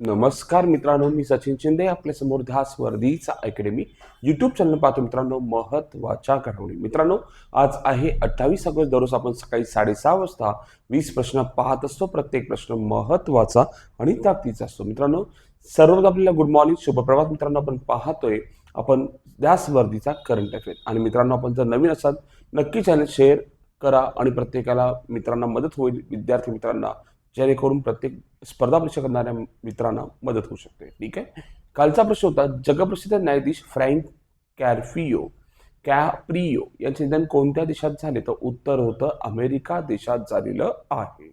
नमस्कार मित्रांनो मी सचिन शिंदे आपल्यासमोर ध्यास वर्धीचा अकॅडमी युट्यूब चॅनल पाहतो मित्रांनो महत्त्वाच्या घडामोडी. मित्रांनो आज आहे अठ्ठावीस ऑगस्ट दररोज आपण सकाळी साडेसहा वाजता वीस प्रश्न पाहत असतो. प्रत्येक प्रश्न महत्त्वाचा आणि ताकदीचा असतो. मित्रांनो सर्वच आपल्याला गुड मॉर्निंग शुभप्रभात मित्रांनो आपण पाहतोय. आपण ध्यास वर्धीचा करंट अफेअर आणि मित्रांनो आपण जर नवीन असाल नक्की चॅनल शेअर करा आणि प्रत्येकाला मित्रांना मदत होईल. विद्यार्थी मित्रांना जेणेकरून प्रत्येक स्पर्धा परीक्षा करणाऱ्या मित्रांना मदत होऊ शकते. ठीक आहे? कालचा प्रश्न होता जगप्रसिद्ध न्यायाधीश फ्रँक कॅरफियो कॅप्रियो यांचे निधन कोणत्या देशात झाले? तर उत्तर होतं अमेरिका देशात झालेलं आहे.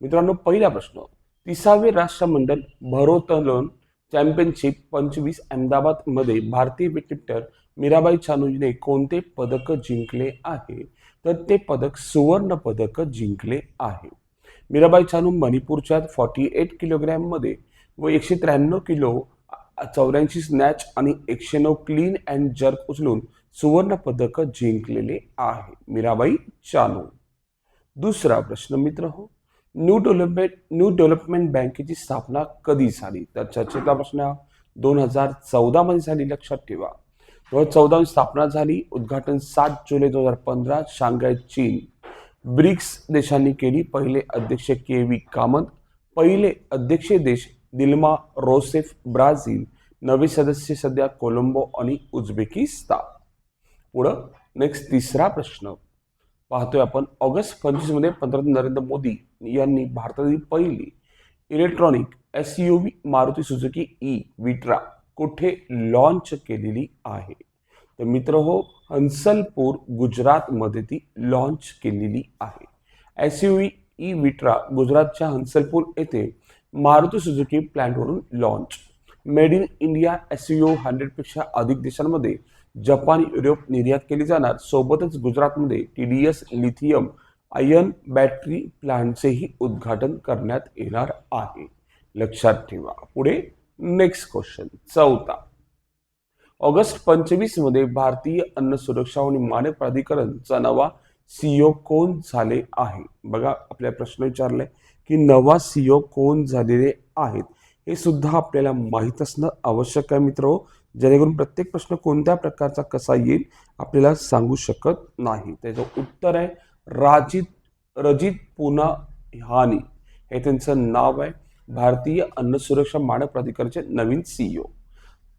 मित्रांनो पहिला प्रश्न तिसावे राष्ट्रमंडल भरोतलन चॅम्पियनशिप पंचवीस अहमदाबादमध्ये भारतीय विकेटर मीराबाई चानूजीने कोणते पदक जिंकले आहे? तर ते पदक सुवर्ण पदक जिंकले आहे. मीराबाई चानू मणिपूरच्या फॉर्टी एट किलोग्रॅममध्ये व एकशे त्र्याण्णव किलो चौऱ्याऐंशी स्नॅच आणि एकशे नऊ क्लीन अँड जर्क उचलून सुवर्ण पदक जिंकलेले आहे मीराबाई चानू दुसरा प्रश्न मित्र हो न्यू डेव्हलपमेंट न्यू डेव्हलपमेंट बँकेची स्थापना कधी झाली? तर चर्चेतला प्रश्न हा दोन हजार चौदामध्ये झाली लक्षात ठेवा. दोन हजार चौदा स्थापना झाली उद्घाटन सात जुलै दोन हजार पंधरा शांघाय चीन. ब्रिक्स देशांनी केली पहिले अध्यक्ष के व्ही कामत पहिले अध्यक्ष देश दिल्मा रोसेफ ब्राझील नवे सदस्य सध्या कोलंबो आणि उझबेकिस्तान. पुढं नेक्स्ट तिसरा प्रश्न. पाहतोय आपण ऑगस्ट पंचवीसमध्ये पंतप्रधान नरेंद्र मोदी यांनी भारतातील पहिली electronic S U V Maruti Suzuki E Vitara कुठे लॉन्च केलेली आहे? तर मित्र हो हंसलपूर गुजरातमध्ये ती लॉन्च केलेली आहे. एस यू ई विट्रा गुजरातच्या हंसलपूर येथे Maruti Suzuki प्लॅन्टवरून launch made in India S U हंड्रेडपेक्षा अधिक देशांमध्ये जपान युरोप निर्यात केली जाणार. सोबतच गुजरातमध्ये T D S lithium ion battery प्लांटचेही उद्घाटन करण्यात येणार आहे. लक्षात ठेवा. पुढे नेक्स्ट क्वेश्चन चौथा. ऑगस्ट पंचवीसमध्ये भारतीय अन्न सुरक्षा आणि मानक प्राधिकरणचा नवा सीओ कोण झाले आहे? बघा आपल्या प्रश्न विचारलाय की नवा सीओ कोण झालेले आहेत? हे सुद्धा आपल्याला माहीत असणं आवश्यक आहे मित्र. जेणेकरून प्रत्येक प्रश्न कोणत्या प्रकारचा कसा येईल आपल्याला सांगू शकत नाही. त्याचं उत्तर आहे राजित रजित पुना हानी हे त्यांचं नाव आहे. भारतीय अन्न सुरक्षा मानक प्राधिकरणाचे नवीन सीईओ.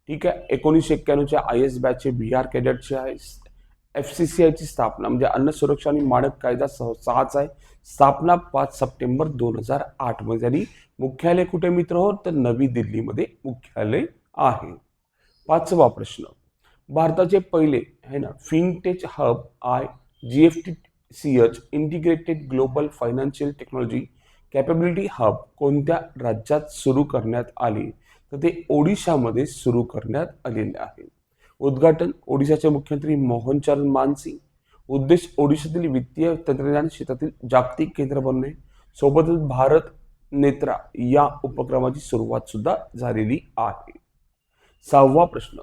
ठीक आहे? एकोणीसशे एक्क्याण्णवच्या आय एस बॅचचे बिहार कॅडेटचे आहे. एफ सी सी आयची स्थापना म्हणजे अन्न सुरक्षा आणि मानक कायदा सह सहाच आहे. स्थापना पाच सप्टेंबर दोन हजार आठमध्ये आणि झाली मुख्यालय कुठे मित्र हो? तर नवी दिल्लीमध्ये मुख्यालय आहे. पाचवा प्रश्न. भारताचे पहिले आहे ना fintech hub I G F T C H integrated global financial technology capability hub कोणत्या राज्यात सुरू करण्यात आली? तर ते ओडिशामध्ये सुरू करण्यात आलेले आहे. उद्घाटन ओडिशाचे मुख्यमंत्री मोहनचरण मानसिंग उद्देश ओडिशातील वित्तीय तंत्रज्ञान क्षेत्रातील जागतिक केंद्र बनणे सोबतच भारत नेत्रा या उपक्रमाची सुरुवात सुद्धा झालेली आहे. सहावा प्रश्न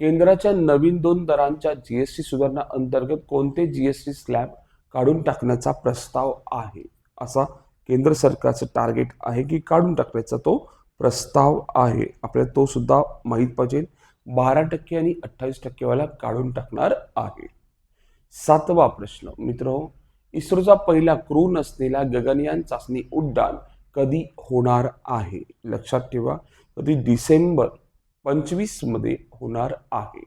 केंद्राच्या नवीन दोन दरांच्या जीएसटी सुधारणा अंतर्गत कोणते जीएसटी स्लॅब काढून टाकण्याचा प्रस्ताव आहे? असा केंद्र सरकारचं टार्गेट आहे की काढून टाकण्याचा तो प्रस्ताव आहे. आपल्याला तो सुद्धा माहीत पाहिजे. बारा टक्के आणि अठ्ठावीस टक्केवाला काढून टाकणार आहे. सातवा प्रश्न. मित्र इस्रोचा पहिला क्रू नसलेला गगनयान चाचणी उड्डाण कधी होणार आहे? लक्षात ठेवा कधी डिसेंबर पंचवीसमध्ये होणार आहे.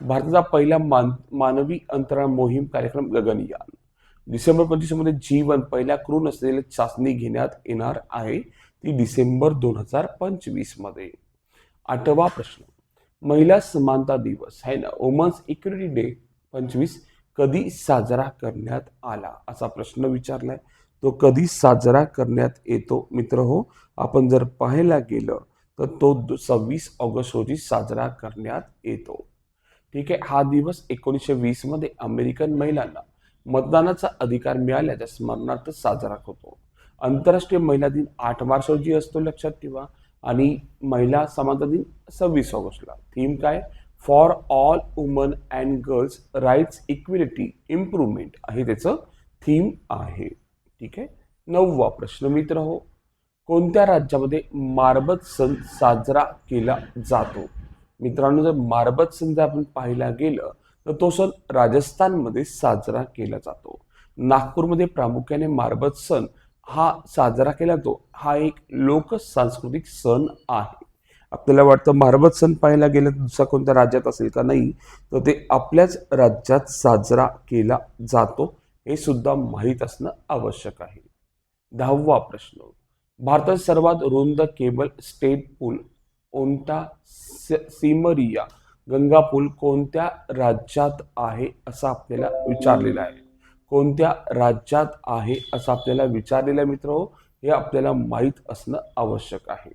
भारताचा पहिला मान मानवी अंतराळ मोहीम कार्यक्रम गगनयान. डिसेंबर पंचवीसमध्ये जीवन पहिल्या क्रून असलेली चाचणी घेण्यात येणार आहे. ती डिसेंबर दोन हजार पंचवीसमध्ये. आठवा प्रश्न. महिला समानता दिवस आहे ना? वुमन्स इक्विटी डे पंचवीस कधी साजरा करण्यात आला? असा प्रश्न विचारलाय. तो कधी साजरा करण्यात येतो मित्र हो? आपण जर पाहायला गेलं तर तो सव्वीस ऑगस्ट रोजी साजरा करण्यात येतो. ठीक आहे? हा दिवस एकोणीसशे वीसमध्ये अमेरिकन महिलांना मतदानाचा अधिकार मिळाल्याच्या स्मरणार्थ साजरा होतो आंतरराष्ट्रीय महिला दिन आठ मार्च रोजी असतो लक्षात ठेवा. आणि महिला समानता दिन सव्वीस ऑगस्टला. थीम काय? For all woman and girls rights equality improvement हे त्याचं थीम आहे. ठीक आहे? नववा प्रश्न मित्र हो. कोणत्या राज्यामध्ये मारबत सण साजरा केला जातो? मित्रांनो जर मारबत सण जर आपण पाहायला गेलं तर तो सण राजस्थानमध्ये साजरा केला जातो. नागपूरमध्ये प्रामुख्याने मारबत सण हा साजरा केला जातो. हा एक लोक सांस्कृतिक सण आहे. आपल्याला वाटतं मारबत सण पाहायला गेलं तर दुसऱ्या कोणत्या राज्यात असेल का नाही तर ते आपल्याच राज्यात साजरा केला जातो हे सुद्धा माहीत असणं आवश्यक आहे. दहावा प्रश्न. भारतात सर्वात रुंद केबल स्टेट पूल ओंटा स- सिमरिया. गंगा पूल कोणत्या राज्यात आहे असं आपल्याला विचारलेलं आहे? कोणत्या राज्यात आहे असं आपल्याला विचारलेलं आहे मित्र हो? हे? आपल्याला माहीत असणं आवश्यक आहे.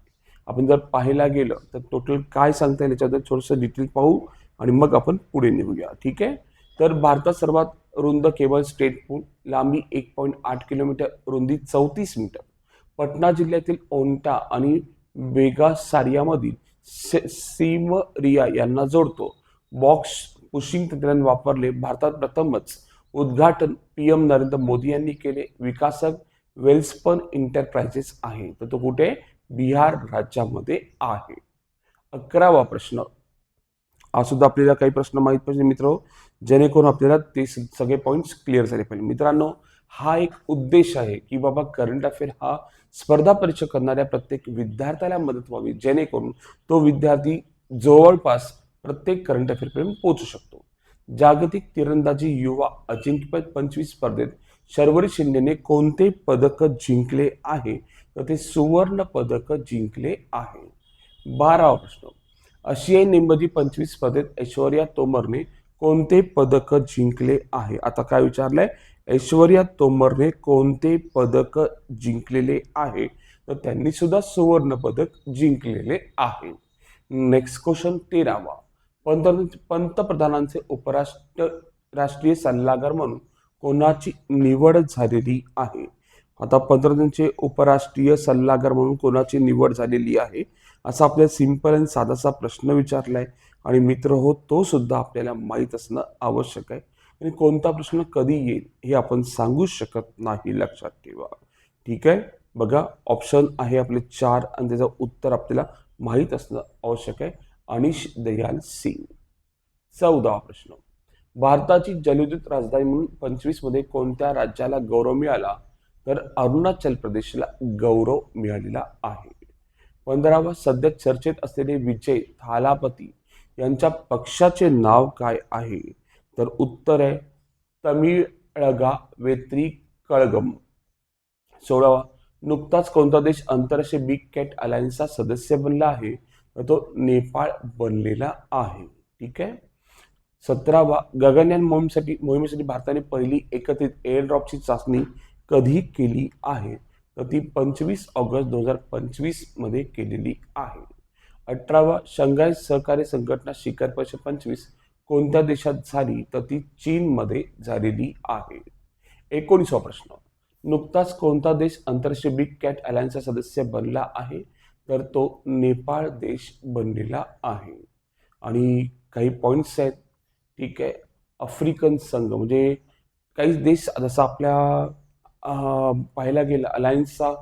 आपण जर पाहायला गेलं तर टोटल काय सांगता येईल याच्याबद्दल थोडंसं डिटेल पाहू आणि मग आपण पुढे निघूया. ठीक आहे? तर भारतात सर्वात रुंद केबल स्टेट पूल लांबी एक पॉईंट आठ किलोमीटर रुंदी चौतीस मीटर पटना जिल्ह्यातील ओंटा आणि बेगासारियामधील से- सीमरिया यांना जोडतो. बॉक्स पुशिंग तंत्रज्ञान वापरले. भारतात प्रथमच उद्घाटन पी एम नरेंद्र मोदी यांनी केले. विकासक वेल्सपन इंटरप्राइजेस आहे. तर तो कुठे? बिहार राज्यामध्ये आहे. अकरावा प्रश्न. हा सुद्धा आपल्याला काही प्रश्न माहीत पाहिजे मित्र. जेणेकरून आपल्याला ते स- सगळे पॉईंट्स क्लिअर झाले पाहिजे. मित्रांनो हा एक उद्देश आहे की बाबा करंट अफेअर हा स्पर्धा परीक्षा करणाऱ्या प्रत्येक विद्यार्थ्याला मदत व्हावी जेणेकरून तो विद्यार्थी जवळपास प्रत्येक करंट अफेअरपर्यंत पोहोचू शकतो. जागतिक तिरंदाजी युवा अजिंक्यपद पंचवीस स्पर्धेत शर्वरी शिंदेने कोणते पदक जिंकले आहे? तर ते सुवर्ण पदक जिंकले आहे. बारावा प्रश्न. आशियाई नेमबाजी पंचवीस स्पर्धेत ऐश्वर्या तोमरने कोणते पदक जिंकले आहे? आता काय विचारलंय? ऐश्वर्या तोमरने कोणते पदक जिंकलेले आहे? तर त्यांनी सुद्धा सुवर्ण पदक जिंकलेले आहे. नेक्स्ट क्वेश्चन तेरावा. पंत पंतप्रधानांचे उपराष्ट्र राष्ट्रीय सल्लागार म्हणून कोणाची निवड झालेली आहे? आता पंतप्रधानांचे उपराष्ट्रीय सल्लागार म्हणून कोणाची निवड झालेली आहे? असा आपल्याला सिंपल आणि साधासा प्रश्न विचारलाय. आणि मित्र हो तो सुद्धा आपल्याला माहीत असणं आवश्यक आहे. आणि कोणता प्रश्न कधी येईल हे आपण सांगू शकत नाही लक्षात ठेवा. ठीक आहे? बघा ऑप्शन आहे आपले चार आणि त्याचं उत्तर आपल्याला माहीत असणं आवश्यक आहे. अनिश दयाल सिंग. चौदावा प्रश्न. भारताची जलविद्युत राजधानी म्हणून पंचवीसमध्ये कोणत्या राज्याला गौरव मिळाला? तर अरुणाचल प्रदेशला गौरव मिळालेला आहे. पंधरावा सध्या चर्चेत असलेले विजय थालापती यांच्या पक्षाचे नाव काय आहे? तर उत्तर आहे तमिळगा वेत्री कळगम. सोळावा नुकताच कोणता देश आंतरराष्ट्रीय बिग कॅट अलायन्सचा सदस्य बनला आहे? तर तो नेपाळ बनलेला आहे. ठीक आहे? सतरावा गगनयान मोहिमेसाठी मोहिमेसाठी भारताने पहिली एकत्रित एअर ड्रॉपची चाचणी कधी केली आहे? तर ती पंचवीस ऑगस्ट दोन हजार पंचवीसमध्ये केलेली आहे. अठरावा शंघाय सहकार्य संघटना शिखर परिषद पंचवीस. कोणत्या देशात झाली तर ती चीनमध्ये झालेली आहे. एकोणीसवा प्रश्न. नुकताच कोणता देश आंतरराष्ट्रीय बिग कॅट अलायन्सचा सदस्य बनला आहे? तर तो नेपाळ देश बनलेला आहे. आणि काही पॉईंट्स आहेत. ठीक आहे. आफ्रिकन संघ म्हणजे काही देश जसा आपल्या पाहायला गेलं अलायन्सचा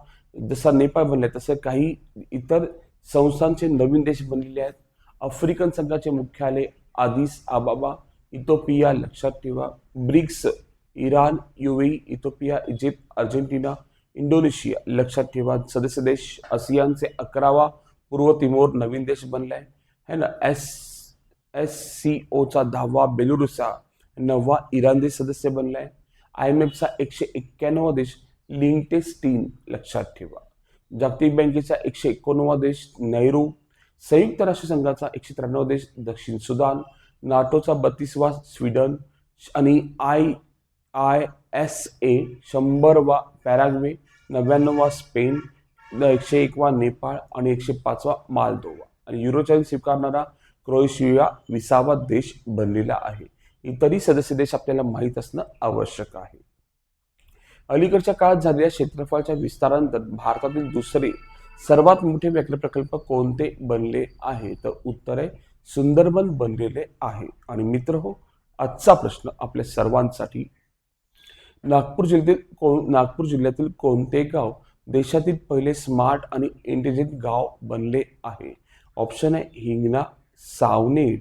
जसा नेपाळ बनलाय तसं काही इतर संस्थांचे नवीन देश बनलेले आहेत. आफ्रिकन संघाचे मुख्यालय आदिस आबाबा इथोपिया लक्षात ठेवा. BRICS Iran UAE Ethiopia Egypt Argentina Indonesia लक्षात ठेवा. सदस्य देश आसियानचे अकरावा पूर्व तिमोर नवीन देश बनलाय. है ना? एस एस सी ओचा दहावा बेलुरुसा नववा इराण देश सदस्य बनलाय. आय एम एफचा एकशे एक्क्याण्णवा देश लिंकटेस्टीन लक्षात ठेवा. जागतिक बँकेचा एकशे एकोणवा देश नेहरू संयुक्त राष्ट्रसंघाचा एकशे त्र्याण्णव देश दक्षिण सुदान नाटोचा बत्तीसवा स्वीडन आणि आय आय एस ए शंभरवा पॅराग्वे नव्याण्णववा स्पेन एकशे एकवा नेपाळ आणि एकशे पाचवा मालदोवा. आणि युरोच्या स्वीकारणारा क्रोएशिया विसावा देश बनलेला आहे. इतरही सदस्य देश आपल्याला माहीत असणं आवश्यक आहे. अलीकडच्या काळात झालेल्या क्षेत्रफळाच्या विस्तारानंतर भारतातील दुसरे सर्वात मोठे व्याघ्र प्रकल्प कोणते बनले आहे? तर उत्तर आहे सुंदरबन बनलेले आहे. आणि मित्र हो आजचा प्रश्न आपल्या सर्वांसाठी. नागपूर जिल्ह्यातील कोण नागपूर जिल्ह्यातील कोणते गाव देशातील पहिले स्मार्ट आणि इंटेलिजंट गाव बनले आहे? ऑप्शन आहे हिंगणा सावनेर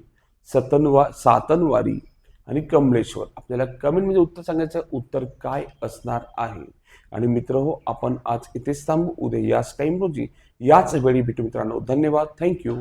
सतनवा सातनवारी आणि कमलेश्वर. आपल्याला कमेंटमध्ये उत्तर सांगायचं उत्तर काय असणार आहे? आणि मित्र हो आपण आज इथेच थांबू. उद्या याच टाईम रोजी याच वेळी भेटू मित्रांनो. धन्यवाद. थँक्यू